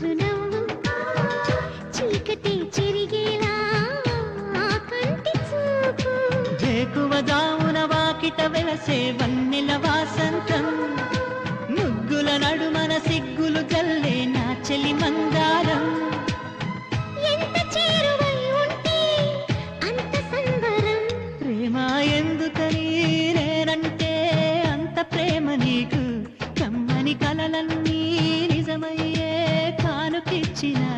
చిరునవ్వు చీకటి చిరిగేలా కంటి చూపు వేకువజామున వాకిట వెలసే వన్నెల వాసంతం ముగ్గుల నడుమన సిగ్గులు గల్లే నా చెలి ప్రేమ నీకు వచ్చినా